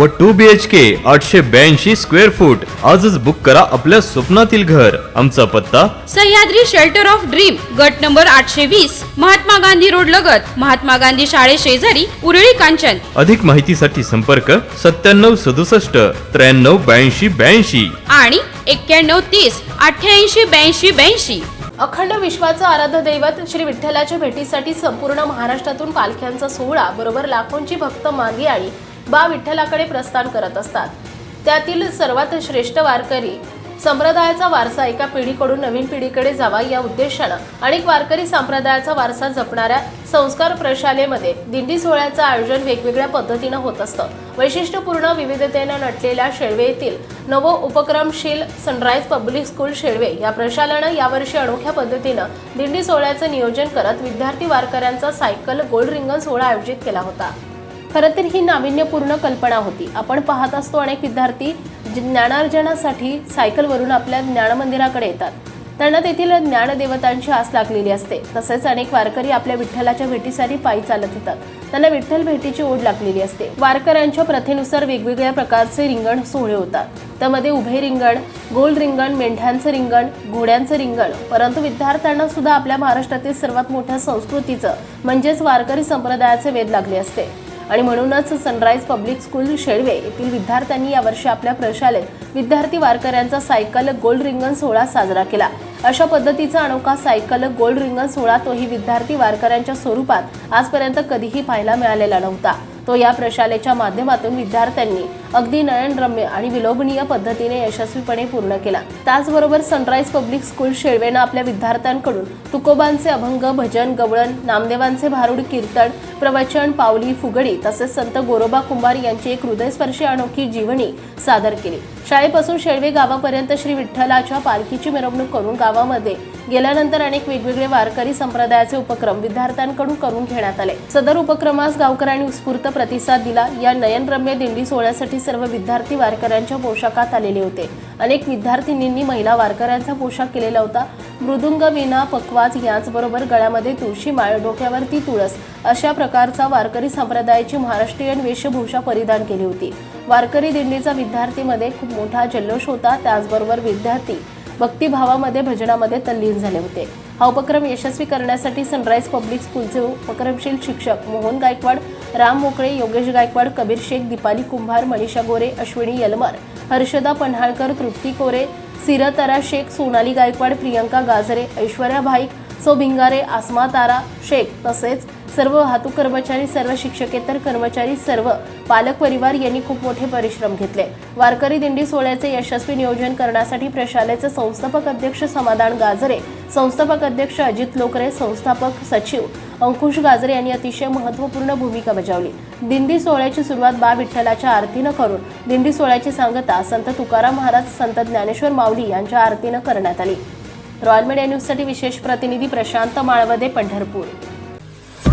व to B H के आठशे ब्याऐंशी स्क्वेअर फूट आजच बुक करा आपल्या स्वप्नातील घर. आमचा पत्ता? सह्याद्री शेल्टर ऑफ ड्रीम गट नंबर आठशे वीस महात्मा गांधी रोड लगत. महात्मा गांधी शाळे शेजारी उरळी कांचन. अधिक माहितीसाठी संपर्क सत्त्याण्णव सदुसष्ट त्र्याण्णव ब्याऐंशी ब्याऐंशी. आणि एक्क्याण्णव तीस अठ्ठ्याऐंशी ब्याऐंशी ब्याऐंशी. अखंड विश्वाचं आराध्य दैवत श्री विठ्ठलाच्या भेटीसाठी संपूर्ण महाराष्ट्रातून पालख्यांचा सोहळा बरोबर लाखोंची भक्त मागे आणि बा विठ्ठलाकडे प्रस्थान करत असतात. त्यातील सर्वात श्रेष्ठ वारकरी संप्रदायाचा वारसा एका पिढीकडून नवीन पिढीकडे जावा या उद्देशानं अनेक वारकरी संप्रदायाचा वारसा जपणाऱ्या संस्कार प्रशालेमध्ये दिंडी सोहळ्याचं आयोजन वेगवेगळ्या पद्धतीनं होत असतं. वैशिष्ट्यपूर्ण विविधतेनं नटलेल्या शेळवे येथील नव उपक्रमशील सनराईज पब्लिक स्कूल शेळवे या प्रशालानं यावर्षी अनोख्या पद्धतीनं दिंडी सोहळ्याचं नियोजन करत विद्यार्थी वारकऱ्यांचा सायकल गोल्ड रिंगण सोहळा आयोजित केला होता. खरं तर ही नाविन्यपूर्ण कल्पना होती. आपण पाहत असतो अनेक विद्यार्थी ज्ञानार्जनासाठी सायकलवरून आपल्या ज्ञानमंदिराकडे येतात. त्यांना तेथील ज्ञानदेवतांची आस लागलेली असते. तसेच अनेक वारकरी आपल्या विठ्ठलाच्या भेटीसाठी पायी चालत येतात. त्यांना विठ्ठल भेटीची ओढ लागलेली असते. वारकऱ्यांच्या प्रथेनुसार वेगवेगळ्या प्रकारचे रिंगण सोहळे होतात. त्यामध्ये उभे रिंगण गोल रिंगण मेंढ्यांचं रिंगण घोड्यांचं रिंगण. परंतु विद्यार्थ्यांना सुद्धा आपल्या महाराष्ट्रातील सर्वात मोठ्या संस्कृतीचं म्हणजेच वारकरी संप्रदायाचे वेध लागले असते. आणि म्हणूनच सनराईज पब्लिक स्कूल शेळवे येथील विद्यार्थ्यांनी यावर्षी आपल्या प्रशालेत विद्यार्थी वारकऱ्यांचा सायकल गोल्ड रिंगण सोहळा साजरा केला. अशा पद्धतीचा अनोखा सायकल गोल्ड रिंगण सोहळा तोही विद्यार्थी वारकऱ्यांच्या स्वरूपात आजपर्यंत कधीही पाहायला मिळालेला नव्हता. तो या प्रशालेच्या माध्यमातून विद्यार्थ्यांनी अगदी नयनरम्य आणि विलोभनीय पद्धतीने यशस्वीपणे पूर्ण केला. त्याचबरोबर सनराईज पब्लिक स्कूल शेळवेनं आपल्या विद्यार्थ्यांकडून तुकोबांचे अभंग भजन गवळण नामदेवांचे भारुड कीर्तन प्रवचन पावली फुगडी तसेच संत गोरोबा कुंभार यांची एक हृदयस्पर्शी अनोखी जीवनी सादर केली. शाळेपासून शेळवे गावापर्यंत श्री विठ्ठलाच्या पालखीची मिरवणूक करून गावामध्ये गेल्यानंतर अनेक वेगवेगळे वारकरी संप्रदायाचे उपक्रम विद्यार्थ्यांकडून करून घेण्यात आले. सदर उपक्रमास गावकऱ्यांनी उत्स्फूर्त प्रतिसाद दिला. या नयनरम्य दिंडी सोहळ्यासाठी सर्व विद्यार्थी वारकऱ्यांच्या पोशाखात आलेले होते. अनेक विद्यार्थिनींनी महिला वारकऱ्यांचा पोशाख केलेला होता. मृदुंग विना पकवाज याचबरोबर गळ्यामध्ये तुळशी माळ डोक्यावरती तुळस अशा प्रकारचा वारकरी संप्रदायाची महाराष्ट्रीयन वेशभूषा परिधान केली होती. वारकरी दिंडीचा विद्यार्थीमध्ये खूप मोठा जल्लोष होता. त्याचबरोबर विद्यार्थी भक्तिभावामध्ये भजनामध्ये तल्लीन झाले होते. हा उपक्रम यशस्वी करण्यासाठी सनराईज पब्लिक स्कूलचे उपक्रमशील शिक्षक मोहन गायकवाड राम मोकळे योगेश गायकवाड कबीर शेख दीपाली कुंभार मनीषा गोरे अश्विनी यलमर हर्षदा पन्हाळकर तृप्ती कोरे सिरतारा शेख सोनाली गायकवाड प्रियंका गाजरे ऐश्वर्या भाईक सो भिंगारे आसमा तारा शेख तसेच सर्व वाहतूक कर्मचारी सर्व शिक्षकेतर कर्मचारी सर्व पालक परिवार यांनी खूप मोठे परिश्रम घेतले. वारकरी दिंडी सोहळ्याचे यशस्वी नियोजन करण्यासाठी प्रशालेचे संस्थापक अध्यक्ष समाधान गाजरे संस्थापक अध्यक्ष अजित लोकरे संस्थापक सचिव अंकुश गाजरे यांनी अतिशय महत्त्वपूर्ण भूमिका बजावली. दिंडी सोहळ्याची सुरुवात बा विठ्ठलाच्या आरतीनं करून दिंडी सोहळ्याची सांगता संत तुकाराम महाराज संत ज्ञानेश्वर माऊली यांच्या आरतीनं करण्यात आली. रॉयल मीडिया न्यूजसाठी विशेष प्रतिनिधी प्रशांत माळवदे पंढरपूर.